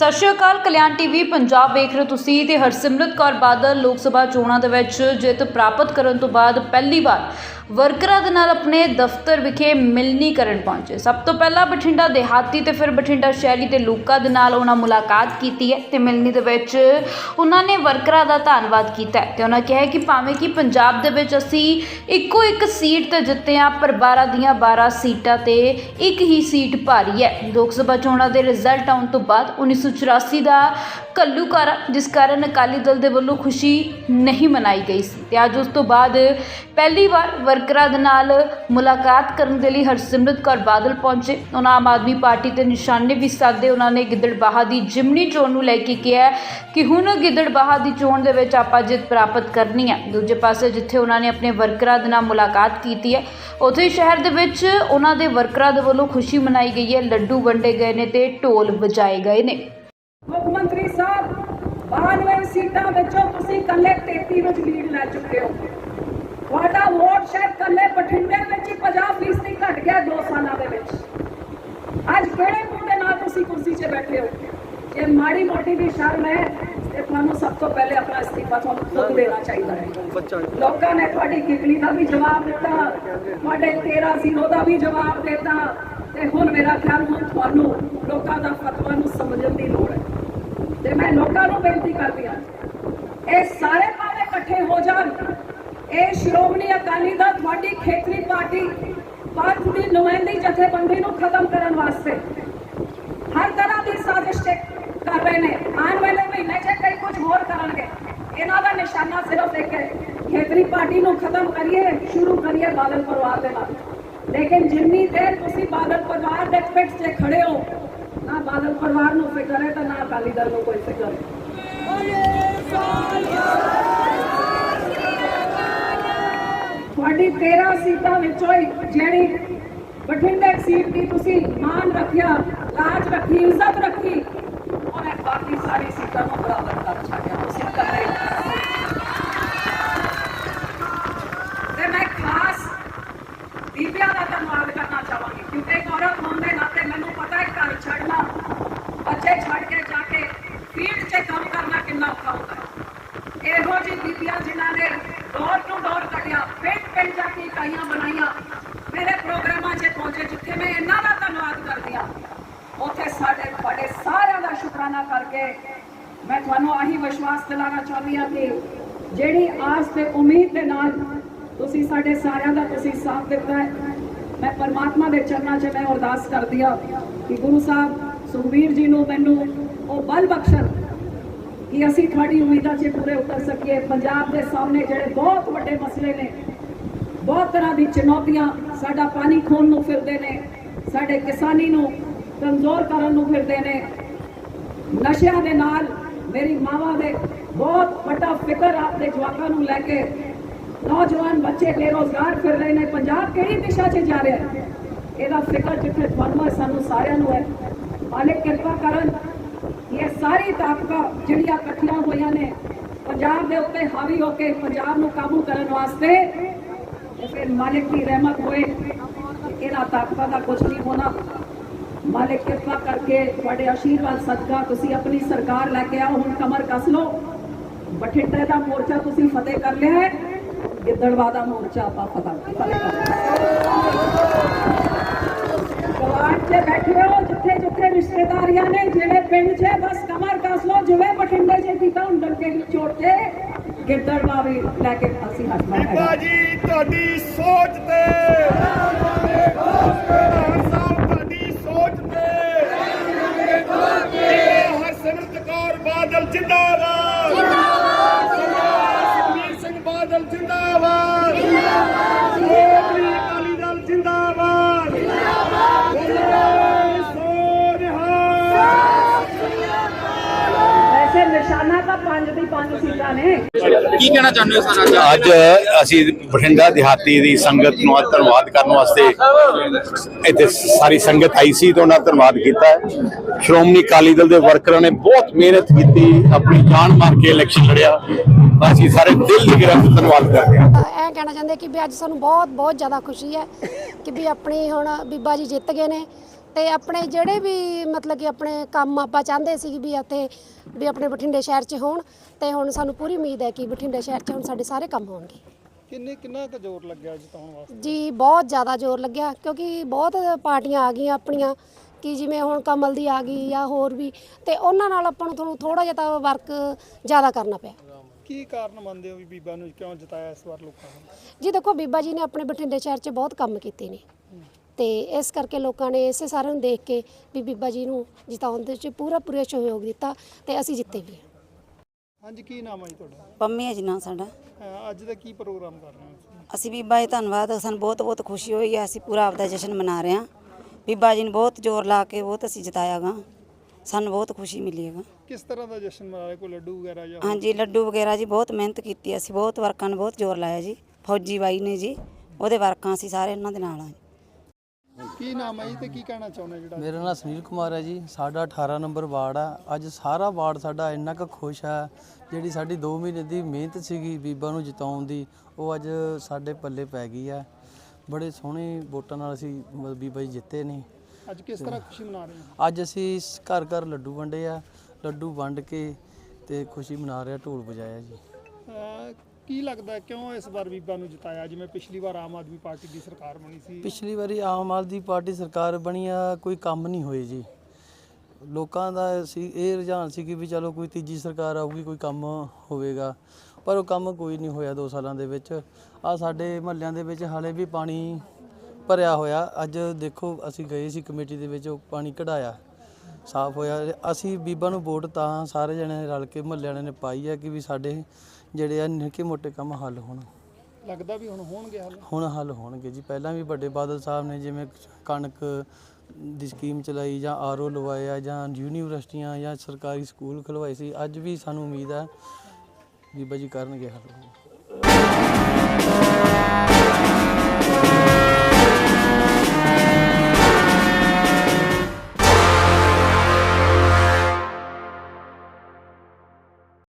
ਸਤਿ ਸ਼੍ਰੀ ਅਕਾਲ, ਕਲਿਆਣ ਟੀਵੀ ਪੰਜਾਬ ਵੇਖ ਰਹੇ ਹੋ ਤੁਸੀਂ ਤੇ ਹਰਸਿਮਰਤ ਕੌਰ ਬਾਦਲ ਲੋਕ ਸਭਾ ਚੋਣਾਂ ਦੇ ਵਿੱਚ ਜਿੱਤ ਪ੍ਰਾਪਤ ਕਰਨ ਤੋਂ ਬਾਅਦ ਪਹਿਲੀ ਵਾਰ ਵਰਕਰਾਂ ਦੇ ਨਾਲ ਆਪਣੇ ਦਫ਼ਤਰ ਵਿਖੇ ਮਿਲਣੀ ਕਰਨ ਪਹੁੰਚੇ। ਸਭ ਤੋਂ ਪਹਿਲਾਂ ਬਠਿੰਡਾ ਦਿਹਾਤੀ ਤੇ ਫਿਰ ਬਠਿੰਡਾ ਸ਼ਹਿਰੀ ਦੇ ਲੋਕਾਂ ਦੇ ਨਾਲ ਉਹਨਾਂ ਮੁਲਾਕਾਤ ਕੀਤੀ ਹੈ ਤੇ ਮਿਲਣੀ ਦੇ ਵਿੱਚ ਉਹਨਾਂ ਨੇ ਵਰਕਰਾਂ ਦਾ ਧੰਨਵਾਦ ਕੀਤਾ ਹੈ ਤੇ ਉਹਨਾਂ ਕਿਹਾ ਕਿ ਭਾਵੇਂ ਕਿ ਪੰਜਾਬ ਦੇ ਵਿੱਚ ਅਸੀਂ ਇੱਕੋ ਇੱਕ ਸੀਟ ਤੇ ਜਿੱਤੇ ਹਾਂ, ਪਰ 12 ਦੀਆਂ 12 ਸੀਟਾਂ ਤੇ ਇੱਕ ਹੀ ਸੀਟ ਭਾਰੀ ਹੈ। ਲੋਕ ਸਭਾ ਚੋਣਾਂ ਦੇ ਰਿਜ਼ਲਟ ਆਉਣ ਤੋਂ ਬਾਅਦ 1984 ਦਾ ਘੱਲੂਘਾਰਾ, ਜਿਸ ਕਾਰਨ ਅਕਾਲੀ ਦਲ ਦੇ ਵੱਲੋਂ ਖੁਸ਼ੀ ਨਹੀਂ ਮਨਾਈ ਗਈ ਸੀ। ਤੇ ਅੱਜ ਉਸ ਤੋਂ ਬਾਅਦ ਪਹਿਲੀ ਵਾਰ ਵਰਕਰਾਂ ਦੇ ਨਾਲ ਮੁਲਾਕਾਤ ਕਰਨ ਦੇ ਲਈ ਹਰਸਿਮਰਤ ਕੌਰ ਬਾਦਲ ਪਹੁੰਚੇ। ਉਹਨਾਂ ਆਮ ਆਦਮੀ ਪਾਰਟੀ ਤੇ ਨਿਸ਼ਾਨੇ ਵੀ ਸਾਧੇ। ਉਹਨਾਂ ਨੇ ਗਿੱਦੜਬਾਹਾ ਦੀ ਜਿਮਨੀ ਚੋਣ ਨੂੰ ਲੈ ਕੇ ਕਿਹਾ ਕਿ ਹੁਣ ਗਿੱਦੜਬਾਹਾ ਦੀ ਚੋਣ ਦੇ ਵਿੱਚ ਆਪਾਂ ਜਿੱਤ ਪ੍ਰਾਪਤ ਕਰਨੀ ਹੈ ਦੂਜੇ ਪਾਸੇ ਜਿੱਥੇ ਉਹਨਾਂ ਨੇ ਆਪਣੇ ਵਰਕਰਾਂ ਦੇ ਨਾਲ ਮੁਲਾਕਾਤ ਕੀਤੀ ਹੈ, ਉੱਥੇ ਸ਼ਹਿਰ ਦੇ ਵਿੱਚ ਉਹਨਾਂ ਦੇ ਵਰਕਰਾਂ ਦੇ ਵੱਲੋਂ ਖੁਸ਼ੀ ਮਨਾਈ ਗਈ ਹੈ। ਲੱਡੂ ਵੰਡੇ ਗਏ ਨੇ ਤੇ ਢੋਲ ਵਜਾਏ ਗਏ ਨੇ। 92 ਸੀਟਾਂ ਵਿੱਚੋਂ ਤੁਸੀਂ ਇਕੱਲੇ 33 ਵਿੱਚ ਲੀਡ ਲੈ ਚੁੱਕੇ ਹੋ। ਤੁਹਾਡਾ ਵੋਟ ਸ਼ਾਇਦ ਇਕੱਲੇ ਬਠਿੰਡੇ ਵਿੱਚ ਹੀ 50 ਫੀਸਦੀ ਘਟ ਗਿਆ 2 ਸਾਲਾਂ ਦੇ ਵਿੱਚ। ਅੱਜ ਕਿਹੜੇ ਮੂੰਹ ਨਾਲ ਤੁਸੀਂ ਕੁਰਸੀ 'ਤੇ ਬੈਠੇ ਹੋ? ਜੇ ਮਾੜੀ ਮੋਟੀ ਵੀ ਸ਼ਰਮ ਹੈ ਤੇ ਤੁਹਾਨੂੰ ਸਭ ਤੋਂ ਪਹਿਲੇ ਆਪਣਾ ਅਸਤੀਫਾ ਤੁਹਾਨੂੰ ਖੁਦ ਦੇਣਾ ਚਾਹੀਦਾ ਹੈ। ਲੋਕਾਂ ਨੇ ਤੁਹਾਡੀ ਕਿਕਲੀ ਦਾ ਵੀ ਜਵਾਬ ਦਿੱਤਾ, ਤੁਹਾਡੇ 13 ਜ਼ੀਰੋ ਦਾ ਵੀ ਜਵਾਬ ਦਿੱਤਾ ਤੇ ਹੁਣ ਮੇਰਾ ਖਿਆਲ ਹੁਣ ਤੁਹਾਨੂੰ ਲੋਕਾਂ ਦਾ ਫਤਵਾ ਨੂੰ ਸਮਝਣ ਦੀ ਲੋੜ ਹੈ। ਤੇ ਮੈਂ ਲੋਕਾਂ ਨੂੰ ਬੇਨਤੀ ਕਰਦੀ ਹਾਂ, ਇਹ ਸਾਰੇ ਪਾਵੇ ਇਕੱਠੇ ਹੋ ਜਾਣ। ਇਹ ਸ਼੍ਰੋਮਣੀ ਅਕਾਲੀ ਦਲ, ਤੁਹਾਡੀ ਖੇਤਰੀ ਪਾਰਟੀ, ਪੰਥ ਦੀ ਨੁਮਾਇੰਦੀ ਜਥੇਬੰਦੀ ਨੂੰ ਖਤਮ ਕਰਨ ਵਾਸਤੇ ਹਰ ਤਰ੍ਹਾਂ ਦੀ ਸਾਜ਼ਿਸ਼ ਕਰ ਰਹੇ ਨੇ। ਆਉਣ ਵਾਲੇ ਮਹੀਨੇ 'ਚ ਕਈ ਕੁਝ ਹੋਰ ਕਰਨਗੇ ਇਹਨਾਂ ਦਾ ਨਿਸ਼ਾਨਾ ਸਿਰਫ ਇੱਕ ਹੈ, ਖੇਤਰੀ ਪਾਰਟੀ ਨੂੰ ਖਤਮ ਕਰੀਏ, ਸ਼ੁਰੂ ਕਰੀਏ ਬਾਦਲ ਪਰਿਵਾਰ ਦੇ ਨਾਲ। ਲੇਕਿਨ ਜਿੰਨੀ ਦੇਰ ਤੁਸੀਂ ਬਾਦਲ ਪਰਿਵਾਰ ਦੇ ਪਿੱਠ 'ਤੇ ਖੜੇ ਹੋ ਨਾ ਬਾਦਲ ਪਰਿਵਾਰ ਨੂੰ ਫਿਕਰ ਹੈ ਤਾਂ ਨਾ ਅਕਾਲੀ ਦਲ ਨੂੰ ਕੋਈ ਫਿਕਰ ਤੁਹਾਡੀ 13 ਸੀਟਾਂ ਵਿੱਚੋਂ ਹੀ ਜਿਹੜੀ ਬਠਿੰਡੇ ਸੀਟ ਦੀ ਤੁਸੀਂ ਮਾਨ ਰੱਖਿਆ, ਲਾਜ ਰੱਖੀ, ਇੱਜ਼ਤ ਰੱਖੀ, ਉਹਨੇ ਬਾਕੀ ਸਾਰੀ ਸੀਟਾਂ ਨੂੰ ਬਰਾਬਰ ਕਰ ਛੱਡਿਆ ਤੁਸੀਂ ਇਕੱਲੇ ਤੇ ਮੈਂ ਖਾਸ ਬੀਬੀਆਂ ਦਾ ਧੰਨਵਾਦ ਕਰਨਾ ਚਾਹਾਂਗੀ ਕਿਉਂਕਿ ਇੱਕ ਔਰਤ ਹੋਣ ਦੇ ਨਾਤੇ ਮੈਨੂੰ ਪਤਾ ਹੈ ਘਰ ਛੱਡਣਾ ਬੱਚੇ ਛੱਡ ਕੇ ਜਾ ਕੇ ਫੀਲਡ 'ਚ ਕੰਮ ਕਰਨਾ ਕਿੰਨਾ ਔਖਾ ਹੁੰਦਾ ਹੈ ਇਹੋ ਜਿਹੀ ਬੀਬੀਆਂ ਜਿਨ੍ਹਾਂ ਨੇ ਡੋਰ ਟੂ ਡੋਰ ਕੱਢਿਆ, ਪਿੰਡ ਪਿੰਡ ਜਾ ਕੇ ਇਕਾਈਆਂ ਬਣਾਈਆਂ। ਮੇਰੇ ਪ੍ਰੋਗਰਾਮਾਂ 'ਚ ਪਹੁੰਚੇ ਜਿੱਥੇ ਮੈਂ ਇਹਨਾਂ ਦਾ ਧੰਨਵਾਦ ਕਰਦੀ ਹਾਂ, ਉੱਥੇ ਸਾਡੇ ਤੁਹਾਡੇ ਸਾਰਿਆਂ ਦਾ ਸ਼ੁਕਰਾਨਾ ਕਰਕੇ ਮੈਂ ਤੁਹਾਨੂੰ ਆਹੀ ਵਿਸ਼ਵਾਸ ਦਿਲਾਣਾ ਚਾਹੁੰਦੀ ਹਾਂ ਕਿ ਜਿਹੜੀ ਆਸ ਤੇ ਉਮੀਦ ਦੇ ਨਾਲ ਤੁਸੀਂ ਸਾਡੇ ਸਾਰਿਆਂ ਦਾ ਤੁਸੀਂ ਸਾਥ ਦਿੱਤਾ ਹੈ, ਮੈਂ ਪਰਮਾਤਮਾ ਦੇ ਚਰਨਾਂ 'ਚ ਮੈਂ ਅਰਦਾਸ ਕਰਦੀ ਹਾਂ ਕਿ ਗੁਰੂ ਸਾਹਿਬ ਸੁਖਬੀਰ ਜੀ ਨੂੰ ਮੈਨੂੰ ਉਹ ਬਲ ਬਖਸ਼ਣ ਕਿ ਅਸੀਂ ਤੁਹਾਡੀ ਉਮੀਦਾਂ 'ਚ ਪੂਰੇ ਉਤਰ ਸਕੀਏ। ਪੰਜਾਬ ਦੇ ਸਾਹਮਣੇ ਜਿਹੜੇ ਬਹੁਤ ਵੱਡੇ ਮਸਲੇ ਨੇ, ਬਹੁਤ ਤਰ੍ਹਾਂ ਦੀ ਚੁਣੌਤੀਆਂ ਸਾਡਾ ਪਾਣੀ ਖੋਣ ਨੂੰ ਫਿਰਦੇ ਨੇ, ਸਾਡੇ ਕਿਸਾਨੀ ਨੂੰ ਕਮਜ਼ੋਰ ਕਰਨ ਨੂੰ ਫਿਰਦੇ ਨੇ। ਨਸ਼ਿਆਂ ਦੇ ਨਾਲ ਮੇਰੀ ਮਾਵਾਂ ਦੇ ਬਹੁਤ ਵੱਡਾ ਫਿਕਰ ਆਪਣੇ ਜਵਾਕਾਂ ਨੂੰ ਲੈ ਕੇ ਨੌਜਵਾਨ ਬੱਚੇ ਬੇਰੋਜ਼ਗਾਰ ਫਿਰ ਰਹੇ ਨੇ। ਪੰਜਾਬ ਕਿਹੜੀ ਦਿਸ਼ਾ 'ਚ ਜਾ ਰਿਹਾ ਹੈ? ਇਹਦਾ ਫਿਕਰ ਜਿੱਥੇ ਤੁਹਾਨੂੰ ਸਾਨੂੰ ਸਾਰਿਆਂ ਨੂੰ ਹੈ। ਮਾਲਿਕ ਕਿਰਪਾ ਕਰਨ ਇਹ ਸਾਰੀ ਤਾਕਤਾਂ ਜਿਹੜੀਆਂ ਇਕੱਠੀਆਂ ਹੋਈਆਂ ਨੇ, ਪੰਜਾਬ ਦੇ ਉੱਤੇ ਹਾਵੀ ਹੋ ਕੇ ਪੰਜਾਬ ਨੂੰ ਕਾਬੂ ਕਰਨ ਵਾਸਤੇ ਫਿਰ ਮਾਲਿਕ ਦੀ ਰਹਿਮਤ ਹੋਏ ਇਹਨਾਂ ਤਾਕਤਾਂ ਦਾ ਕੁਝ ਨਹੀਂ ਹੋਣਾ। ਮਾਲਿਕ ਕਿਰਪਾ ਕਰਕੇ ਤੁਹਾਡੇ ਆਸ਼ੀਰਵਾਦ, ਸਦਕਾ ਤੁਸੀਂ ਆਪਣੀ ਸਰਕਾਰ ਲੈ ਕੇ ਆਓ, ਹੁਣ ਕਮਰ ਕੱਸ ਲਓ। ਬਠਿੰਡੇ ਦਾ ਮੋਰਚਾ ਤੁਸੀਂ ਫਤਿਹ ਕਰ ਲਿਆ ਹੈ। ਗਿੱਦੜਵਾ ਦਾ ਮੋਰਚਾ ਆਪਾਂ ਫਤਿਹ ਫਤਿਹ ਕਰ ਲਿਆ 'ਚ ਬੈਠੇ ਹੋ ਜਿੱਥੇ ਜਿੱਥੇ ਰਿਸ਼ਤੇਦਾਰੀਆਂ ਨੇ ਜਿਹੜੇ ਪਿੰਡ 'ਚ ਬਸ ਕਮਰ ਕੱਸ ਲਓ ਜਿਵੇਂ ਬਠਿੰਡੇ 'ਚ ਕੀਤਾ ਹੁਣ ਡੰਕੇ ਚੋਟ ਕੇ ਗਿੱਦੜਵਾ ਵੀ ਲੈ ਕੇ ਅਸੀਂ ਹੱਥ ਬੀਬਾ ਮਾਰਾਂਗੇ ਜੀ ਤੁਹਾਡੀ ਸੋਚ ਤੇ। ਬਾਦਲ ਜਿੰਦਾਬਾਦ ਸੁਖਬੀਰ ਸਿੰਘ ਬਾਦਲ ਜਿੰਦਾਬਾਦ ਸ਼੍ਰੋਮਣੀ ਅਕਾਲੀ ਦਲ ਜਿੰਦਾਬਾਦ ਜਿੰਦਾਬਾਦ ਸੋ ਨਿਹਾਲ ਵੈਸੇ ਨਿਸ਼ਾਨਾ ਤਾਂ ਪੰਜ ਦੀ ਪੰਜ ਸੀਟਾਂ ਨੇ। ਕੀ ਕਹਿਣਾ ਚਾਹੁੰਦੇ ਹੋ ਸਰ ਅੱਜ ਅਸੀਂ ਬਠਿੰਡਾ ਦਿਹਾਤੀ ਦੀ ਸੰਗਤ ਨੂੰ ਅੱਜ ਧੰਨਵਾਦ ਕਰਨ ਵਾਸਤੇ ਇੱਥੇ ਸਾਰੀ ਸੰਗਤ ਆਈ ਸੀ ਤੇ ਉਹਨਾਂ ਧੰਨਵਾਦ ਕੀਤਾ। ਸ਼੍ਰੋਮਣੀ ਅਕਾਲੀ ਦਲ ਦੇ ਵਰਕਰਾਂ ਨੇ ਬਹੁਤ ਮਿਹਨਤ ਕੀਤੀ ਆਪਣੀ ਜਾਨ ਮਾਰ ਕੇ ਇਲੈਕਸ਼ਨ ਲੜਿਆ। ਅਸੀਂ ਸਾਰੇ ਦਿਲ ਦੀ ਗਹਿਰਾਈ ਤੋਂ ਧੰਨਵਾਦ ਕਰਦੇ ਹਾਂ। ਇਹ ਕਹਿਣਾ ਚਾਹੁੰਦੇ ਕਿ ਵੀ ਅੱਜ ਸਾਨੂੰ ਬਹੁਤ ਬਹੁਤ ਜ਼ਿਆਦਾ ਖੁਸ਼ੀ ਹੈ ਕਿ ਵੀ ਆਪਣੀ ਹੁਣ ਬੀਬਾ ਜੀ ਜਿੱਤ ਗਏ ਨੇ। ਤੇ ਆਪਣੇ ਜਿਹੜੇ ਵੀ ਮਤਲਬ ਕਿ ਆਪਣੇ ਕੰਮ ਆਪਾਂ ਚਾਹੁੰਦੇ ਸੀ ਵੀ ਇੱਥੇ ਵੀ ਆਪਣੇ ਬਠਿੰਡੇ ਸ਼ਹਿਰ 'ਚ ਹੋਣ ਤੇ ਹੁਣ ਸਾਨੂੰ ਪੂਰੀ ਉਮੀਦ ਹੈ ਕਿ ਬਠਿੰਡੇ ਸ਼ਹਿਰ 'ਚ ਹੁਣ ਸਾਡੇ ਸਾਰੇ ਕੰਮ ਹੋਣਗੇ। ਕਿੰਨੇ ਕਿੰਨਾ ਕੁ ਜ਼ੋਰ ਲੱਗਿਆ ਜਿਤਾਉਣ ਵਾਸਤੇ? ਜੀ ਬਹੁਤ ਜ਼ਿਆਦਾ ਜ਼ੋਰ ਲੱਗਿਆ ਕਿਉਂਕਿ ਬਹੁਤ ਪਾਰਟੀਆਂ ਆ ਗਈਆਂ ਆਪਣੀਆਂ ਕਿ ਜਿਵੇਂ ਹੁਣ ਕਮਲ ਦੀ ਆ ਗਈ ਜਾਂ ਹੋਰ ਵੀ ਤੇ ਉਹਨਾਂ ਨਾਲ ਆਪਾਂ ਨੂੰ ਤੁਹਾਨੂੰ ਥੋੜਾ ਜਿਹਾ ਤਾਂ ਵਰਕ ਜ਼ਿਆਦਾ ਕਰਨਾ ਪਿਆ। ਕੀ ਕਾਰਨ ਮੰਨਦੇ ਹੋ ਵੀ ਬੀਬਾ ਨੂੰ ਕਿਉਂ ਜਿਤਾਇਆ ਇਸ ਵਾਰ ਲੋਕਾਂ ਨੇ? ਜੀ ਦੇਖੋ ਬੀਬਾ ਜੀ ਨੇ ਆਪਣੇ ਬਠਿੰਡੇ ਸ਼ਹਿਰ 'ਚ ਬਹੁਤ ਕੰਮ ਕੀਤੇ ਨੇ। ਤੇ ਇਸ ਕਰਕੇ ਲੋਕਾਂ ਨੇ ਇਸੇ ਸਾਰਿਆਂ ਨੂੰ ਦੇਖ ਕੇ ਵੀ ਬੀਬਾ ਜੀ ਨੂੰ ਜਿਤਾਉਣ ਦੇ ਵਿੱਚ ਪੂਰਾ ਪੂਰਾ ਸਹਿਯੋਗ ਦਿੱਤਾ ਤੇ ਅਸੀਂ ਜਿੱਤੇ ਵੀ ਹਾਂ। ਹਾਂਜੀ ਕੀ ਨਾਮ ਹੈ ਜੀ ਤੁਹਾਡਾ? ਪੰਮੀ ਹੈ ਜੀ ਨਾਂ ਸਾਡਾ। ਅਹ ਅੱਜ ਦਾ ਕੀ ਪ੍ਰੋਗਰਾਮ ਕਰ ਰਹੇ ਹੋ ਤੁਸੀਂ? ਅਸੀਂ ਬੀਬਾ ਜੀ ਧੰਨਵਾਦ ਸਾਨੂੰ ਬਹੁਤ ਬਹੁਤ ਖੁਸ਼ੀ ਹੋਈ ਹੈ ਅਸੀਂ ਪੂਰਾ ਆਪਦਾ ਜਸ਼ਨ ਮਨਾ ਰਹੇ ਹਾਂ। ਬੀਬਾ ਜੀ ਨੇ ਬਹੁਤ ਜ਼ੋਰ ਲਾ ਕੇ ਬਹੁਤ ਅਸੀਂ ਜਿਤਾਇਆਗਾ ਸਾਨੂੰ ਬਹੁਤ ਖੁਸ਼ੀ ਮਿਲੀ ਹੈਗਾ। ਕਿਸ ਤਰ੍ਹਾਂ ਦਾ ਜਸ਼ਨ ਮਨਾ ਰਹੇ ਕੋਈ ਲੱਡੂ ਵਗੈਰਾ ਜਾਂ ਹਾਂਜੀ ਲੱਡੂ ਵਗੈਰਾ ਜੀ ਬਹੁਤ ਮਿਹਨਤ ਕੀਤੀ ਅਸੀਂ ਬਹੁਤ ਵਰਕਾਂ ਨੇ ਬਹੁਤ ਜ਼ੋਰ ਲਾਇਆ ਜੀ। ਫੌਜੀ ਬਾਈ ਨੇ ਜੀ ਉਹਦੇ ਵਰਕਾਂ ਅਸੀਂ ਸਾਰੇ ਉਹਨਾਂ ਦੇ ਨਾਲ ਹਾਂ ਜੀ। ਕੀ ਨਾਮ ਹੈ ਜੀ ਤੇ ਕੀ ਕਹਿਣਾ ਚਾਹੁੰਦੇ ਜਿਹੜਾ? ਮੇਰਾ ਨਾਮ ਸੁਨੀਲ ਕੁਮਾਰ ਹੈ ਜੀ। ਸਾਡਾ 18 ਨੰਬਰ ਵਾਰਡ ਆ। ਅੱਜ ਸਾਰਾ ਵਾਰਡ ਸਾਡਾ ਇੰਨਾ ਕੁ ਖੁਸ਼ ਹੈ ਜਿਹੜੀ ਸਾਡੀ 2 ਮਹੀਨੇ ਦੀ ਮਿਹਨਤ ਸੀਗੀ ਬੀਬਾ ਨੂੰ ਜਿਤਾਉਣ ਦੀ ਉਹ ਅੱਜ ਸਾਡੇ ਪੱਲੇ ਪੈ ਗਈ ਆ। ਬੜੇ ਸੋਹਣੇ ਵੋਟਾਂ ਨਾਲ ਅਸੀਂ ਮ- ਬੀਬਾ ਜੀ ਜਿੱਤੇ ਨੇ। ਅੱਜ ਕਿਸ ਤਰ੍ਹਾਂ ਖੁਸ਼ੀ ਮਨਾ ਰਹੇ ਹੋ? ਅੱਜ ਅਸੀਂ ਘਰ ਘਰ ਲੱਡੂ ਵੰਡੇ ਆ ਲੱਡੂ ਵੰਡ ਕੇ ਤੇ ਖੁਸ਼ੀ ਮਨਾ ਰਿਹਾ ਢੋਲ ਵਜਾਇਆ ਜੀ। ਅਹ ਕੀ ਲੱਗਦਾ ਹੈ, ਕਿਉਂ ਇਸ ਵਾਰ ਬੀਬਾ ਨੂੰ ਜਿਤਾਇਆ? ਜਿਵੇਂ ਪਿਛਲੀ ਵਾਰ ਆਮ ਆਦਮੀ ਪਾਰਟੀ ਦੀ ਸਰਕਾਰ ਬਣੀ ਸੀ। ਪਿਛਲੀ ਵਾਰੀ ਆਮ ਆਦਮੀ ਪਾਰਟੀ ਸਰਕਾਰ ਬਣੀ ਆ ਕੋਈ ਕੰਮ ਨਹੀਂ ਹੋਏ ਜੀ। ਲੋਕਾਂ ਦਾ ਸੀ, ਇਹ ਰੁਝਾਨ ਸੀ ਕਿ ਵੀ ਚਲੋ ਕੋਈ ਤੀਜੀ ਸਰਕਾਰ ਆਊਗੀ, ਕੋਈ ਕੰਮ ਹੋਵੇਗਾ। ਪਰ ਉਹ ਕੰਮ ਕੋਈ ਨਹੀਂ ਹੋਇਆ 2 ਸਾਲਾਂ ਦੇ ਵਿੱਚ। ਆ ਸਾਡੇ ਮਹੱਲਿਆਂ ਦੇ ਵਿੱਚ ਹਾਲੇ ਵੀ ਪਾਣੀ ਭਰਿਆ ਹੋਇਆ। ਅੱਜ ਦੇਖੋ, ਅਸੀਂ ਗਏ ਸੀ ਕਮੇਟੀ ਦੇ ਵਿੱਚ, ਉਹ ਪਾਣੀ ਕਢਾਇਆ। ਸਾਫ਼ ਹੋਇਆ। ਅਸੀਂ ਬੀਬਾ ਨੂੰ ਵੋਟ ਤਾਂ ਸਾਰੇ ਜਣੇ ਰਲ ਕੇ ਮਹੱਲੇ ਵਾਲਿਆਂ ਨੇ ਪਾਈ ਆ ਕਿ ਵੀ ਸਾਡੇ ਜਿਹੜੇ ਆ ਨਿੱਕੇ ਮੋਟੇ ਕੰਮ ਹੱਲ ਹੋਣ। ਲੱਗਦਾ ਵੀ ਹੁਣ ਹੋਣਗੇ ਹੱਲ। ਹੁਣ ਹੱਲ ਹੋਣਗੇ ਜੀ। ਪਹਿਲਾਂ ਵੀ ਵੱਡੇ ਬਾਦਲ ਸਾਹਿਬ ਨੇ ਜਿਵੇਂ ਕਣਕ ਦੀ ਸਕੀਮ ਚਲਾਈ ਜਾਂ ਆਰਓ ਲਵਾਇਆ ਜਾਂ ਯੂਨੀਵਰਸਿਟੀਆਂ ਜਾਂ ਸਰਕਾਰੀ ਸਕੂਲ ਖੁਲਵਾਏ ਸੀ ਅੱਜ ਵੀ ਸਾਨੂੰ ਉਮੀਦ ਹੈ ਬੀਬਾ ਜੀ ਕਰਨਗੇ ਹੱਲ।